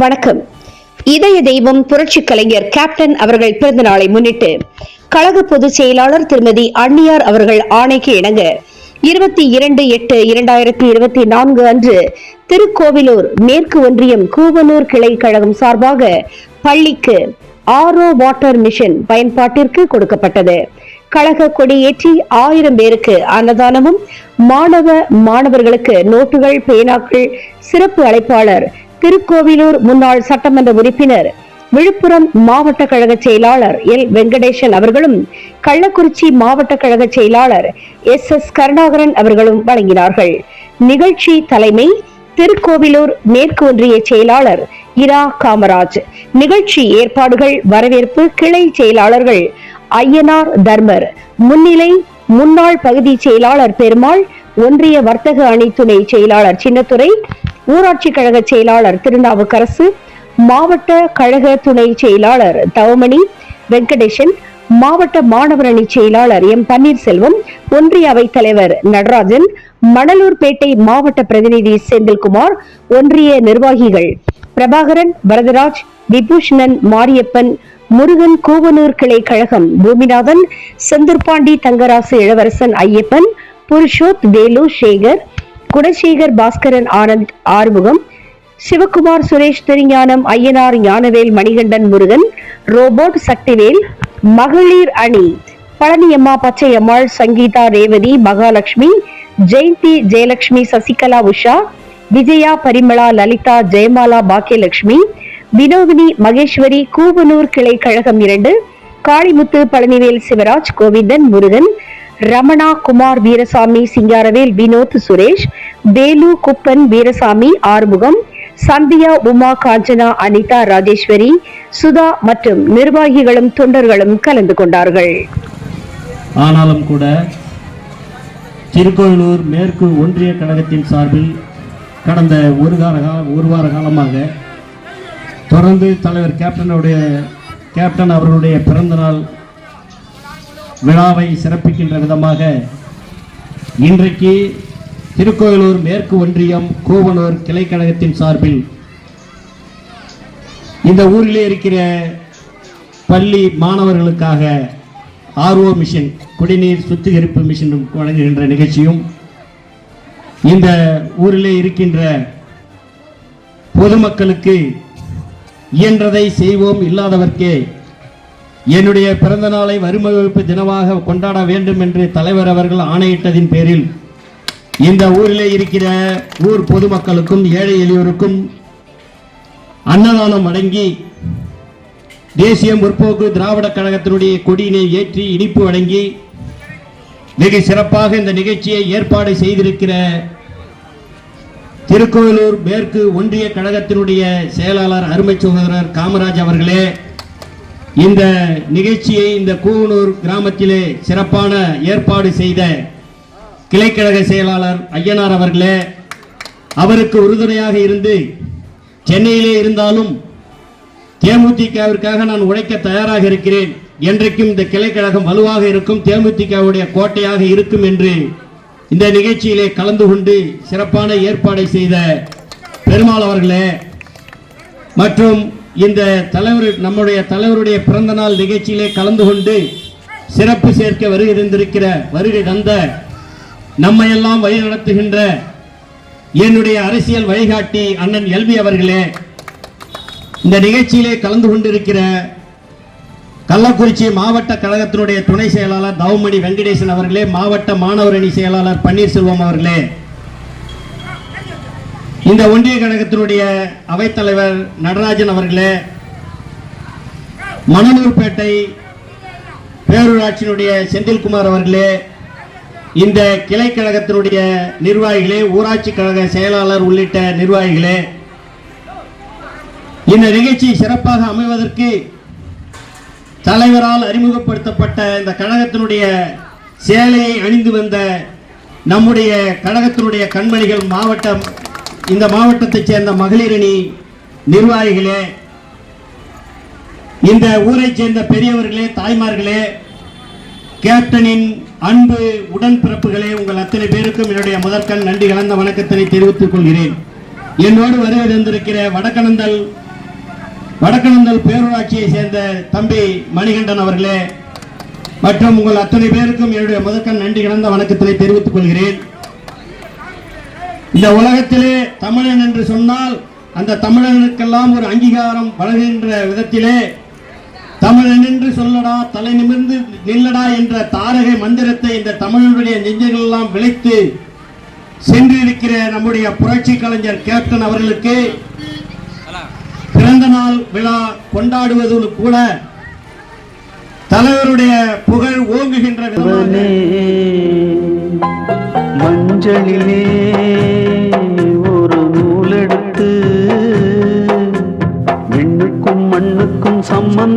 வணக்கம். இதய தெய்வம் புரட்சி கலைஞர் கேப்டன் அவர்கள் பிறந்த நாளை முன்னிட்டு கழக பொதுச் செயலாளர் திருமதி அன்னியார் அவர்கள் ஆணைக்கு இணங்க இருபத்தி இரண்டு எட்டு இரண்டாயிரத்தி இருபத்தி நான்கு அன்று திருக்கோவிலூர் மேற்கு ஒன்றியம் கூவனூர் கிளை கழகம் சார்பாக பள்ளிக்கு ஆரோ வாட்டர் மிஷன் பயன்பாட்டிற்கு கொடுக்கப்பட்டது. கழக கொடியேற்றி ஆயிரம் பேருக்கு அன்னதானமும் மாணவ மாணவர்களுக்கு நோட்டுகள் பேனாக்கள் சிறப்பு அழைப்பாளர் திருக்கோவிலூர் முன்னாள் சட்டமன்ற உறுப்பினர் விழுப்புரம் மாவட்ட கழக செயலாளர் எல். வெங்கடேசன் அவர்களும் கள்ளக்குறிச்சி மாவட்ட கழக செயலாளர் எஸ். எஸ். கருணாகரன் அவர்களும் வழங்கினார்கள். நிகழ்ச்சி தலைமை திருக்கோவிலூர் மேற்கு ஒன்றிய செயலாளர் இரா காமராஜ். நிகழ்ச்சி ஏற்பாடுகள் வரவேற்பு கிளை செயலாளர்கள் ஐயனார் தர்மர். முன்னிலை முன்னாள் பகுதி செயலாளர் பெருமாள் ஒன்றிய வர்த்தக அணி துணை செயலாளர் சின்னத்துறை ஊராட்சி கழக செயலாளர் திருநாவுக்கரசு மாவட்ட கழக துணை செயலாளர் தவமணி வெங்கடேசன் மாவட்ட மாணவர் அணி செயலாளர் எம் பன்னீர்செல்வம் ஒன்றிய அவைத் தலைவர் நடராஜன் மணலூர்பேட்டை மாவட்ட பிரதிநிதி செந்தில்குமார் ஒன்றிய நிர்வாகிகள் பிரபாகரன் வரதராஜ் விபூஷணன் மாரியப்பன் முருகன் கூவனூர் கிளை கழகம் பூமிநாதன் செந்தூர்பாண்டி தங்கராசு இளவரசன் ஐயப்பன் புருஷோத் வேலு சேகர் குணசேகர் பாஸ்கரன் ஆனந்த் ஆறுமுகம் சிவகுமார் சுரேஷ் திருஞானம் ஐயனார் ஞானவேல் மணிகண்டன் முருகன் ரோபோட் சக்திவேல் மகளிர் அணி பழனியம்மா பச்சையம்மாள் சங்கீதா ரேவதி மகாலட்சுமி ஜெயந்தி ஜெயலட்சுமி சசிகலா உஷா விஜயா பரிமளா லலிதா ஜெயமாலா பாக்கியலட்சுமி வினோதினி மகேஸ்வரி கூவனூர் கிளை கழகம் இரண்டு காளிமுத்து பழனிவேல் சிவராஜ் கோவிந்தன் முருகன் ரமணா குமார் வீரசாமி சிங்காரவேல் வினோத் சுரேஷ் வேலு குப்பன் வீரசாமி ஆறுமுகம் சந்தியா உமா காஞ்சனா அனிதா ராஜேஸ்வரி சுதா மற்றும் நிர்வாகிகளும் தொண்டர்களும் கலந்து கொண்டார்கள். ஆனாலும் கூட திருக்கோயிலூர் மேற்கு ஒன்றிய கழகத்தின் சார்பில் கடந்த ஒரு கால ஒரு வார காலமாக தொடர்ந்து தலைவர் கேப்டனுடைய கேப்டன் அவர்களுடைய பிறந்தநாள் விழாவை சிறப்பிக்கின்ற விதமாக இன்றைக்கு திருக்கோயிலூர் மேற்கு ஒன்றியம் கூவனூர் கிளைக்கழகத்தின் சார்பில் இந்த ஊரிலே இருக்கிற பள்ளி மாணவர்களுக்காக ஆர்ஓ மிஷின் குடிநீர் சுத்திகரிப்பு மிஷின் வழங்குகின்ற நிகழ்ச்சியும் இந்த ஊரிலே இருக்கின்ற பொதுமக்களுக்கு இயன்றதை செய்வோம் இல்லாதவர்க்கே என்னுடைய பிறந்த நாளை வறுமை தினமாக கொண்டாட வேண்டும் என்று தலைவர் அவர்கள் ஆணையிட்டதின் பேரில் இந்த ஊரிலே இருக்கிற ஊர் பொதுமக்களுக்கும் ஏழை எளியோருக்கும் அன்னதானம் வழங்கி தேசிய முற்போக்கு திராவிட கழகத்தினுடைய கொடியினை ஏற்றி இனிப்பு வழங்கி வெகு சிறப்பாக இந்த நிகழ்ச்சியை ஏற்பாடு செய்திருக்கிற திருக்கோவிலூர் மேற்கு ஒன்றிய கழகத்தினுடைய செயலாளர் அருமை சகோதரர் காமராஜ் அவர்களே இந்த நிகழ்ச்சியை இந்த கூவனூர் கிராமத்திலே சிறப்பான ஏற்பாடு செய்த கிளைக்கழக செயலாளர் ஐயனார் அவர்களே அவருக்கு உறுதுணையாக இருந்து சென்னையிலே இருந்தாலும் தேமுதிகவிற்காக நான் உழைக்க தயாராக இருக்கிறேன். என்றைக்கும் இந்த கிளைக்கழகம் வலுவாக இருக்கும் தேமுதிகவுடைய கோட்டையாக இருக்கும் என்று இந்த நிகழ்ச்சியிலே கலந்து கொண்டு சிறப்பான ஏற்பாடை செய்த பெருமாள் அவர்களே மற்றும் இந்த தலைவர் நம்முடைய தலைவருடைய பிறந்த நாள் நிகழ்ச்சியிலே கலந்து கொண்டு சிறப்பு சேர்க்க வருகை தந்திருக்கிற வருகை தந்த நம்மையெல்லாம் வழி நடத்துகின்ற என்னுடைய அரசியல் வழிகாட்டி அண்ணன் எல்வி அவர்களே இந்த நிகழ்ச்சியிலே கலந்து கொண்டிருக்கிற கள்ளக்குறிச்சி மாவட்ட கழகத்தினுடைய துணை செயலாளர் தவமணி வெங்கடேசன் அவர்களே மாவட்ட மாணவர் அணி செயலாளர் பன்னீர்செல்வம் அவர்களே இந்த ஒன்றிய கழகத்தினுடைய அவைத்தலைவர் நடராஜன் அவர்களே மணலூர்பேட்டை பேரூராட்சியினுடைய செந்தில்குமார் அவர்களே இந்த கிளை கழகத்தினுடைய நிர்வாகிகளே ஊராட்சி கழக செயலாளர் உள்ளிட்ட நிர்வாகிகளே இந்த நிகழ்ச்சி சிறப்பாக அமைவதற்கு தலைவரால் அறிமுகப்படுத்தப்பட்ட இந்த கழகத்தினுடைய சேலையை அணிந்து வந்த நம்முடைய கழகத்தினுடைய கண்மணிகள் மாவட்டம் இந்த மாவட்டத்தைச் சேர்ந்த மகளிரணி நிர்வாகிகளே இந்த ஊரைச் சேர்ந்த பெரியவர்களே தாய்மார்களே கேப்டனின் அன்பு உடன்பிறப்புகளே உங்கள் அத்தனை பேருக்கும் என்னுடைய முதற்கண் நன்றி கலந்த வணக்கத்தினை தெரிவித்துக் கொள்கிறேன். என்னோடு வருகை வடக்கணந்தல் வடக்கணந்தல் பேரூராட்சியை சேர்ந்த தம்பி மணிகண்டன் அவர்களே மற்றும் உங்கள் அத்தனை பேருக்கும் என்னுடைய முதற்கண் நன்றி கலந்த வணக்கத்தினை தெரிவித்துக் கொள்கிறேன். இந்த உலகத்திலே தமிழன் என்று சொன்னால் அந்த தமிழனுக்கெல்லாம் ஒரு அங்கீகாரம் வழங்குகின்ற விதத்திலே தமிழன் என்று சொல்லடா தலை நிமிர்ந்து நில்லடா என்ற தாரகை மந்திரத்தை இந்த தமிழனுடைய நெஞ்சங்கள் எல்லாம் விளைத்து சென்றிருக்கிற நம்முடைய புரட்சி கலைஞர் கேப்டன் அவர்களுக்கு பிறந்த நாள் விழா கொண்டாடுவதோடு கூட தலைவருடைய புகழ் ஓங்குகின்ற மஞ்சளிலே